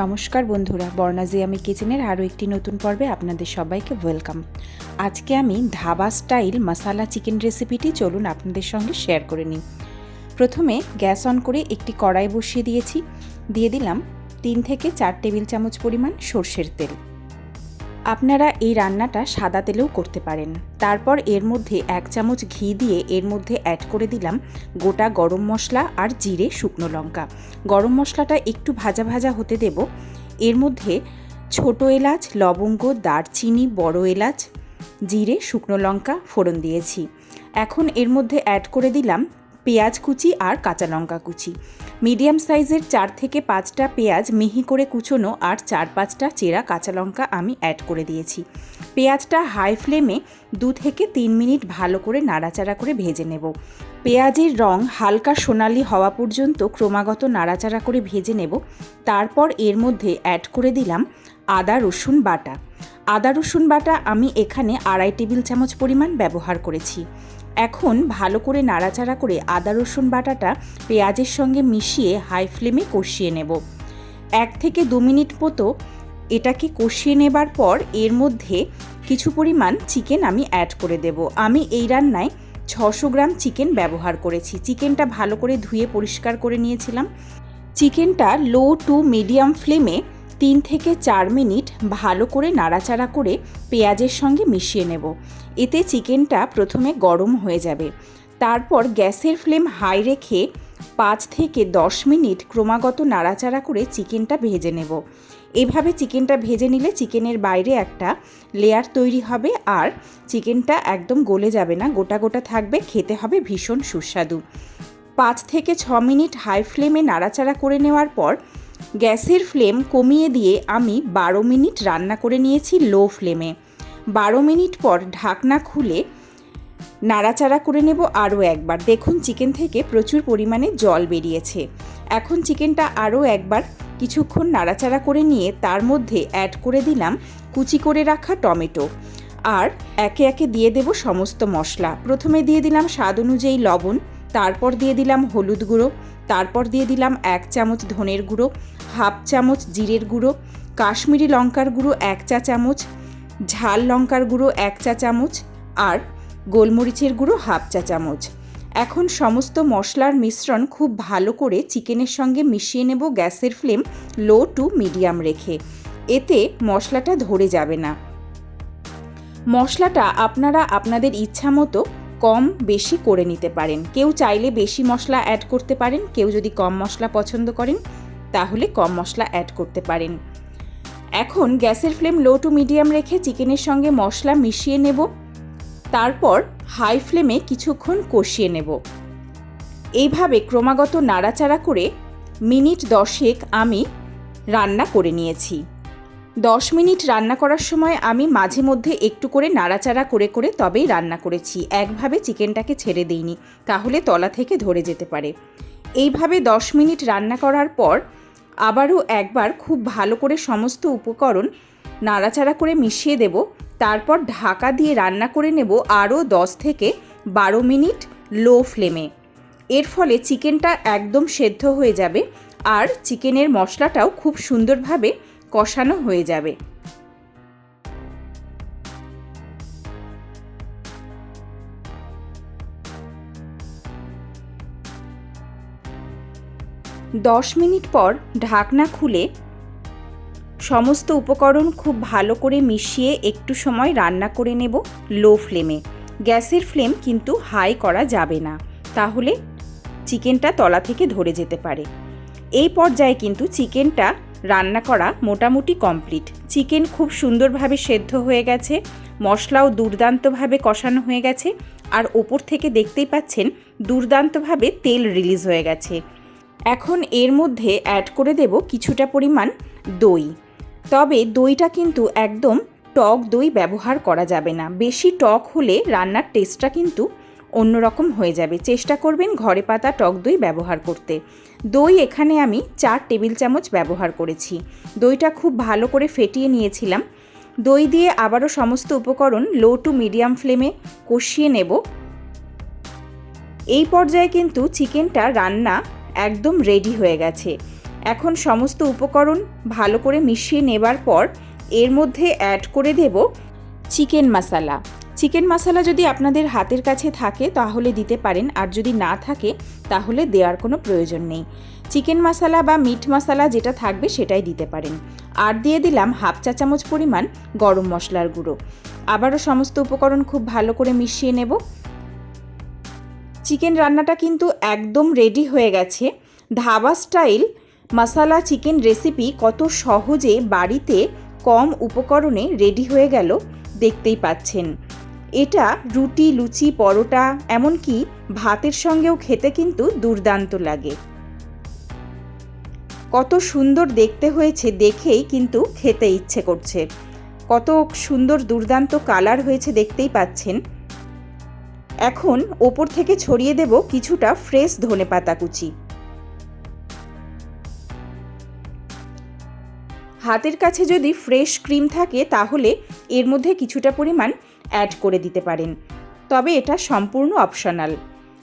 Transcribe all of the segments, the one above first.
নমস্কার বন্ধুরা বর্ণাজি আমি কিচেনের আরও একটি নতুন পর্বে আপনাদের সবাইকে ওয়েলকাম। আজকে আমি ধাবা স্টাইল মশালা চিকেন রেসিপিটি চলুন আপনাদের সঙ্গে শেয়ার করে নিই। প্রথমে গ্যাস অন করে একটি কড়াই বসিয়ে দিয়েছি। দিয়ে দিলাম তিন থেকে চার টেবিল চামচ পরিমাণ সর্ষের তেল। আপনারা এই রান্নাটা সাদা তেলেও করতে পারেন। তারপর এর মধ্যে এক চামচ ঘি দিয়ে এর মধ্যে অ্যাড করে দিলাম গোটা গরম মশলা আর জিরে, শুকনো লঙ্কা। গরম মশলাটা একটু ভাজা ভাজা হতে দেব। এর মধ্যে ছোট এলাচ, লবঙ্গ, দারচিনি, বড় এলাচ, জিরে, শুকনো লঙ্কা ফোড়ন দিয়েছি। এখন এর মধ্যে অ্যাড করে দিলাম পেঁয়াজ কুচি আর কাঁচা লঙ্কা কুচি। মিডিয়াম সাইজের চার থেকে পাঁচটা পেঁয়াজ মিহি করে কুচোনো আর চার পাঁচটা চেরা কাঁচা লঙ্কা আমি অ্যাড করে দিয়েছি। পেঁয়াজটা হাই ফ্লেমে দু থেকে তিন মিনিট ভালো করে নাড়াচাড়া করে ভেজে নেব। পেঁয়াজের রং হালকা সোনালি হওয়া পর্যন্ত ক্রমাগত নাড়াচাড়া করে ভেজে নেব। তারপর এর মধ্যে অ্যাড করে দিলাম আদা রসুন বাটা। আদা, রসুন বাটা আমি এখানে আড়াই টেবিল চামচ পরিমাণ ব্যবহার করেছি। এখন ভালো করে নাড়াচাড়া করে আদা, রসুন বাটাটা পেঁয়াজের সঙ্গে মিশিয়ে হাই ফ্লেমে কষিয়ে নেব। এক থেকে দু মিনিট মতো এটাকে কষিয়ে নেবার পর এর মধ্যে কিছু পরিমাণ চিকেন আমি অ্যাড করে দেব। আমি এই রান্নায় ছশো গ্রাম চিকেন ব্যবহার করেছি। চিকেনটা ভালো করে ধুয়ে পরিষ্কার করে নিয়েছিলাম। চিকেনটা লো টু মিডিয়াম ফ্লেমে তিন থেকে চার মিনিট ভালো করে নাড়াচাড়া করে পেঁয়াজের সঙ্গে মিশিয়ে নেব। এতে চিকেনটা প্রথমে গরম হয়ে যাবে। তারপর গ্যাসের ফ্লেম হাই রেখে পাঁচ থেকে দশ মিনিট ক্রমাগত নাড়াচাড়া করে চিকেনটা ভেজে নেব। এভাবে চিকেনটা ভেজে নিলে চিকেনের বাইরে একটা লেয়ার তৈরি হবে আর চিকেনটা একদম গলে যাবে না, গোটা গোটা থাকবে, খেতে হবে ভীষণ সুস্বাদু। পাঁচ থেকে ছ মিনিট হাই ফ্লেমে নাড়াচাড়া করে নেওয়ার পর গ্যাসের ফ্লেম কমিয়ে দিয়ে আমি বারো মিনিট রান্না করে নিয়েছি লো ফ্লেমে। বারো মিনিট পর ঢাকনা খুলে নাড়াচাড়া করে নেব আরও একবার। দেখুন, চিকেন থেকে প্রচুর পরিমাণে জল বেরিয়েছে। এখন চিকেনটা আরও একবার কিছুক্ষণ নাড়াচাড়া করে নিয়ে তার মধ্যে অ্যাড করে দিলাম কুচি করে রাখা টমেটো। আর একে একে দিয়ে দেব সমস্ত মশলা। প্রথমে দিয়ে দিলাম স্বাদ অনুযায়ী লবণ। তারপর দিয়ে দিলাম হলুদ গুঁড়ো, তারপর দিয়ে দিলাম এক চামচ ধনের গুঁড়ো, হাফ চামচ জিরের গুঁড়ো, কাশ্মীরি লঙ্কার গুঁড়ো এক চা চামচ, ঝাল লঙ্কার গুঁড়ো এক চা চামচ আর গোলমরিচের গুঁড়ো হাফ চা চামচ। এখন সমস্ত মশলার মিশ্রণ খুব ভালো করে চিকেনের সঙ্গে মিশিয়ে নেব গ্যাসের ফ্লেম লো টু মিডিয়াম রেখে। এতে মশলাটা ধরে যাবে না। মশলাটা আপনারা আপনাদের ইচ্ছা মতো কম বেশি করে নিতে পারেন। কেউ চাইলে বেশি মশলা অ্যাড করতে পারেন, কেউ যদি কম মশলা পছন্দ করেন, তাহলে কম মশলা অ্যাড করতে পারেন। এখন গ্যাসের ফ্লেম লো টু মিডিয়াম রেখে চিকেনের সঙ্গে মশলা মিশিয়ে নেব। তারপর হাই ফ্লেমে কিছুক্ষণ কষিয়ে নেব। এইভাবে ক্রমাগত নাড়াচাড়া করে মিনিট দশেক আমি রান্না করে নিয়েছি। দশ মিনিট রান্না করার সময় আমি মাঝে মধ্যে একটু করে নাড়াচাড়া করে করে তবেই রান্না করেছি। একভাবে চিকেনটাকে ছেড়ে দিইনি, তাহলে তলা থেকে ধরে যেতে পারে। এইভাবে দশ মিনিট রান্না করার পর আবারও একবার খুব ভালো করে সমস্ত উপকরণ নাড়াচাড়া করে মিশিয়ে দেব। তারপর ঢাকা দিয়ে রান্না করে নেব আরও দশ থেকে বারো মিনিট লো ফ্লেমে। এর ফলে চিকেনটা একদম সেদ্ধ হয়ে যাবে আর চিকেনের মশলাটাও খুব সুন্দরভাবে কষানো হয়ে যাবে। দশ মিনিট পর ঢাকনা খুলে সমস্ত উপকরণ খুব ভালো করে মিশিয়ে একটু সময় রান্না করে নেব লো ফ্লেমে। গ্যাসের ফ্লেম কিন্তু হাই করা যাবে না, তাহলে চিকেনটা তলা থেকে ধরে যেতে পারে। এই পর্যায়ে কিন্তু চিকেনটা রান্না করা মোটামুটি কমপ্লিট। চিকেন খুব সুন্দরভাবে সেদ্ধ হয়ে গেছে, মশলাও দুর্দান্তভাবে কষানো হয়ে গেছে, আর ওপর থেকে দেখতেই পাচ্ছেন দুর্দান্তভাবে তেল রিলিজ হয়ে গেছে। এখন এর মধ্যে অ্যাড করে দেব কিছুটা পরিমাণ দই। তবে দইটা কিন্তু একদম টক দই ব্যবহার করা যাবে না। বেশি টক হলে রান্নার টেস্টটা কিন্তু অন্যরকম হয়ে যাবে। চেষ্টা করবেন ঘরে পাতা, টক দই ব্যবহার করতে। দই এখানে আমি চার টেবিল চামচ ব্যবহার করেছি। দইটা খুব ভালো করে ফেটিয়ে নিয়েছিলাম। দই দিয়ে আবারও সমস্ত উপকরণ লো টু মিডিয়াম ফ্লেমে কষিয়ে নেব। এই পর্যায়ে কিন্তু চিকেনটা রান্না একদম রেডি হয়ে গেছে। এখন সমস্ত উপকরণ ভালো করে মিশিয়ে নেবার পর এর মধ্যে অ্যাড করে দেব চিকেন মশলা। চিকেন মশলা যদি আপনাদের হাতের কাছে থাকে, তাহলে দিতে পারেন। আর যদি না থাকে, তাহলে দেওয়ার কোনো প্রয়োজন নেই। চিকেন মশলা বা মিট মশলা যেটা থাকবে, সেটাই দিতে পারেন। আর দিয়ে দিলাম হাফ চা চামচ পরিমাণ গরম মশলার গুঁড়ো। আবারও সমস্ত উপকরণ খুব ভালো করে মিশিয়ে নেব। চিকেন রান্নাটা কিন্তু একদম রেডি হয়ে গেছে। Dhaba style masala chicken recipe কত সহজে বাড়িতে কম উপকরণে রেডি হয়ে গেল, দেখতেই পাচ্ছেন। এটা রুটি, লুচি, পরোটা, এমনকি ভাতের সঙ্গেও খেতে কিন্তু দুর্দান্ত লাগে। কত সুন্দর দেখতে হয়েছে, দেখেই কিন্তু খেতে ইচ্ছে করছে। কত সুন্দর দুর্দান্ত কালার হয়েছে দেখতেই পাচ্ছেন। এখন ওপর থেকে ছড়িয়ে দেব কিছুটা ফ্রেশ ধনে পাতা কুচি। হাতের কাছে যদি ফ্রেশ ক্রিম থাকে, তাহলে এর মধ্যে কিছুটা পরিমাণ অ্যাড করে দিতে পারেন। তবে এটা সম্পূর্ণ অপশনাল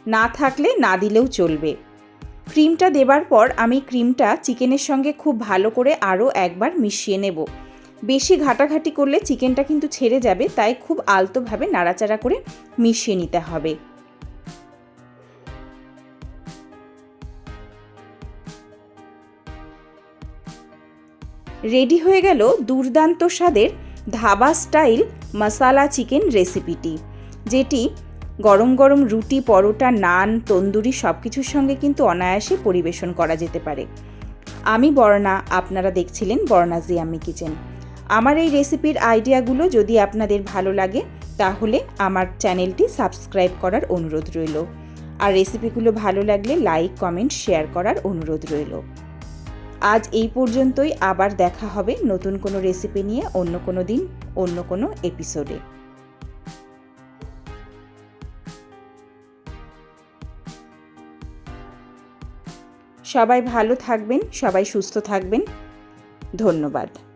না থাকলে না দিলেও চলবে। ক্রিমটা দেবার পর আমি ক্রিমটা চিকেনের সঙ্গে খুব ভালো করে আরও একবার মিশিয়ে নেব। বেশি ঘাটাঘাটি করলে চিকেনটা কিন্তু ছেড়ে যাবে, তাই খুব আলতোভাবে নাড়াচাড়া করে মিশিয়ে নিতে হবে। রেডি হয়ে গেল দুর্দান্ত স্বাদের ধাবা স্টাইল মশালা চিকেন রেসিপিটি, যেটি গরম গরম রুটি, পরোটা, নান, তন্দুরি সব কিছুর সঙ্গে কিন্তু অনায়াসে পরিবেশন করা যেতে পারে। আমি বর্ণা, আপনারা দেখছিলেন বর্ণা জিয়ামি কিচেন। আমার এই রেসিপির আইডিয়াগুলো যদি আপনাদের ভালো লাগে, তাহলে আমার চ্যানেলটি সাবস্ক্রাইব করার অনুরোধ রইল। আর রেসিপিগুলো ভালো লাগলে লাইক, কমেন্ট, শেয়ার করার অনুরোধ রইল। আজ এই পর্যন্তই। আবার দেখা হবে নতুন কোনো রেসিপি নিয়ে অন্য কোনো দিন, অন্য কোনো এপিসোডে সবাই ভালো থাকবেন, সবাই সুস্থ থাকবেন। ধন্যবাদ।